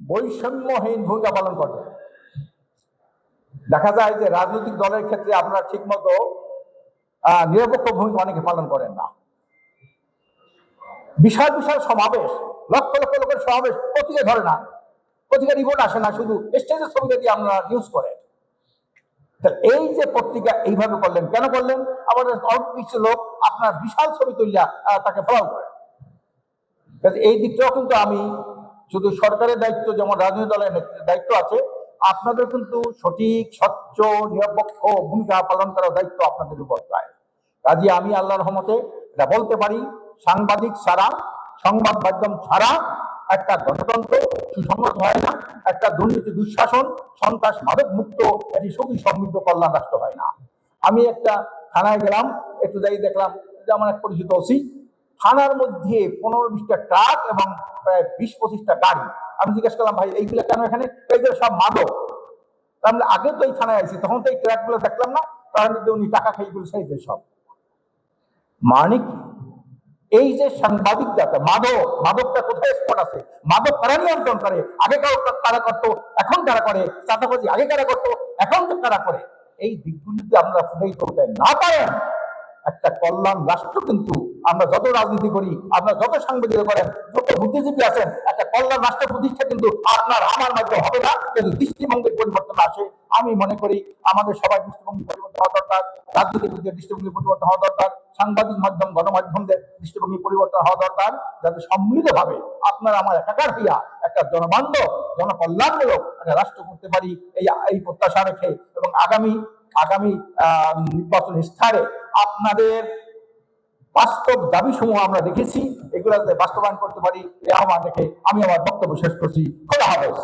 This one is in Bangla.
বৈষম্যহীন ভূমিকা পালন করবে দেখা যায় যে রাজনৈতিক দলের ক্ষেত্রে আপনারা ঠিকমতো নিরপেক্ষ ভূমিকা অনেকে পালন করেন না। বিশাল বিশাল সমাবেশ, লক্ষ লক্ষ লোকের সমাবেশ পত্রিকা ধরে না পত্রিকা রিপোর্ট আসে না, শুধু স্টেজের ছবিটা দিয়ে আপনারা নিউজ করেন এই যে পত্রিকা এইভাবে করলেন, কেন করলেন? আমাদের অল্প কিছু লোক আপনার বিশাল ছবি তুলিয়া তাকে ফলো করে। এই দিকটাও কিন্তু আমি শুধু সরকারের দায়িত্ব, যেমন রাজনৈতিক দলের দায়িত্ব আছে, আপনাদের কিন্তু সঠিক, স্বচ্ছ, নিরপেক্ষ ভূমিকা পালন করার দায়িত্ব আপনাদের উপর দায় কাজে আমি আল্লাহ রহমতে এটা বলতে পারি, সাংবাদিক ছাড়া, সংবাদ মাধ্যম ছাড়া একটা গণতন্ত্র সুসংগত হয় না, একটা দুর্নীতি দুঃশাসন, সন্ত্রাস মাদক মুক্ত, এটি সুখী সমৃদ্ধ কল্যাণ রাষ্ট্র হয় না। আমি একটা থানায় গেলাম, একটু যাই দেখলাম যে আমার এক পরিচিত ওসি থানার মধ্যে পনেরো বিশটা ট্রাক এবং প্রায় বিশ পঁচিশটা গাড়ি। আমি জিজ্ঞেস করলাম, ভাই এইগুলো কেন এখানে? এইগুলো সব মাদক। তা আমরা আগে তো এই থানায় আছি তখন তো এই ট্রাকগুলো দেখলাম না। তার মধ্যে উনি টাকা খাই গুলো সাইজের সব। মানে এই যে সাংবাদিকটা মাদক, মাদকটা কোথায় স্পট আছে? মাদক কারা নিয়ন্ত্রণ করে? আগে কারও কারা করতো? এখন কারা করে? চাঁদাবাজি আগে কারা করতো? এখন কারা করে? এই দিকগুলিতে আমরা ফুটাই করতে না পারেন একটা কল্যাণ রাষ্ট্র কিন্তু আমরা যত রাজনীতি করি, আমরা যত সাংবাদিকতা করেন, যত বুদ্ধিজীবী আছেন, একটা কল্যাণ রাষ্ট্র প্রতিষ্ঠা কিন্তু আপনার, আমার মাধ্যমে হবে না, কিন্তু দৃষ্টিভঙ্গির পরিবর্তন আসে। আমি মনে করি আমাদের সবাই দৃষ্টিভঙ্গি পরিবর্তন হওয়া দরকার রাজনীতিবিদদের দৃষ্টিভঙ্গি পরিবর্তন হওয়া দরকার, সাংবাদিক মাধ্যম, গণমাধ্যমদের দৃষ্টিভঙ্গি পরিবর্তন হওয়া দরকার, যাতে সম্মিলিতভাবে আপনার আমার একাকার হইয়া একটা জনবান্ধব, জনকল্যাণমূলক একটা রাষ্ট্র করতে পারি, এই এই প্রত্যাশা রেখে এবং আগামী আগামী নির্বাচন স্থানে আপনাদের বাস্তব দাবি সমূহ আমরা দেখেছি। এগুলো বাস্তবায়ন করতে পারি, এ আহ্বান রেখে আমি আমার বক্তব্য শেষ করছি। খোলা হাফেজ।